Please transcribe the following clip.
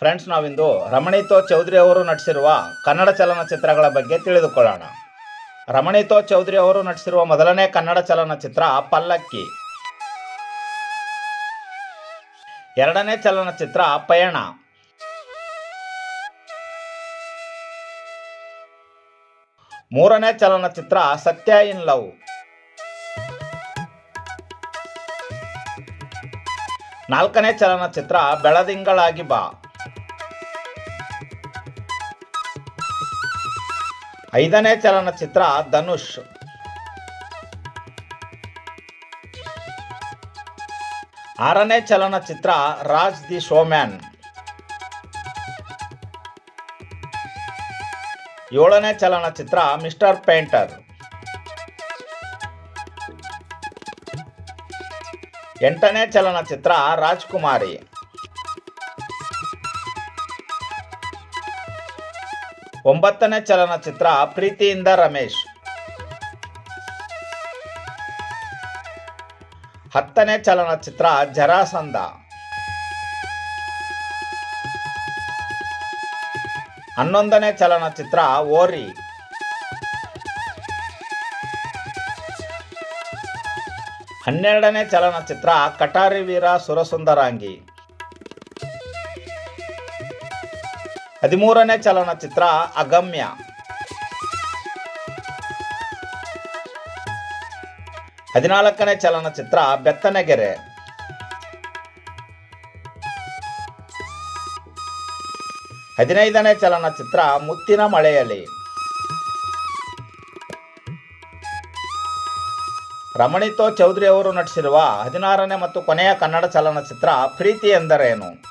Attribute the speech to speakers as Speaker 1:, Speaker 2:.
Speaker 1: Friends, ನಾವಿಂದು ರಮಣೀತೋ ಚೌಧರಿ ಅವರು ನಟಿಸಿರುವ ಕನ್ನಡ ಚಲನಚಿತ್ರಗಳ ಬಗ್ಗೆ ತಿಳಿದುಕೊಳ್ಳೋಣ. ರಮಣೀತೋ ಚೌಧರಿ ಅವರು ನಟಿಸಿರುವ ಮೊದಲನೇ ಕನ್ನಡ ಚಲನಚಿತ್ರ ಪಲ್ಲಕ್ಕಿ. ಎರಡನೇ ಚಲನಚಿತ್ರ ಪಯಣ. ಮೂರನೇ ಚಲನಚಿತ್ರ ಸತ್ಯ ಇನ್ ಲವ್. ನಾಲ್ಕನೇ ಚಲನಚಿತ್ರ ಬೆಳದಿಂಗಳಾಗಿ ಬಾ. ಐದನೇ ಚಲನಚಿತ್ರ ಧನುಷ್ ಆರನೇ ಚಲನಚಿತ್ರ ರಾಜ್ ದಿ ಶೋಮ್ಯಾನ್ ಏಳನೇ ಚಲನಚಿತ್ರ ಮಿಸ್ಟರ್ ಪೇಂಟರ್ ಎಂಟನೇ ಚಲನಚಿತ್ರ ರಾಜ್ಕುಮಾರಿ ಒಂಬತ್ತನೇ ಚಲನಚಿತ್ರ ಪ್ರೀತಿಯಿಂದ ರಮೇಶ್. ಹತ್ತನೇ ಚಲನಚಿತ್ರ ಜರಾಸಂಧ. ಹನ್ನೊಂದನೇ ಚಲನಚಿತ್ರ ಓರಿ. ಹನ್ನೆರಡನೇ ಚಲನಚಿತ್ರ ಕಟಾರಿ ವೀರ ಸುರಸುಂದರಾಂಗಿ. ಹದಿಮೂರನೇ ಚಲನಚಿತ್ರ ಅಗಮ್ಯ. ಹದಿನಾಲ್ಕನೇ ಚಲನಚಿತ್ರ ಬೆತ್ತನೆಗೆರೆ. ಹದಿನೈದನೇ ಚಲನಚಿತ್ರ ಮುತ್ತಿನ ಮಳೆಯಲ್ಲಿ ರಮಣಿತೋ ಚೌಧರಿ ಅವರು ನಟಿಸಿರುವ ಹದಿನಾರನೇ ಮತ್ತು ಕೊನೆಯ ಕನ್ನಡ ಚಲನಚಿತ್ರ ಪ್ರೀತಿ ಎಂದರೇನು?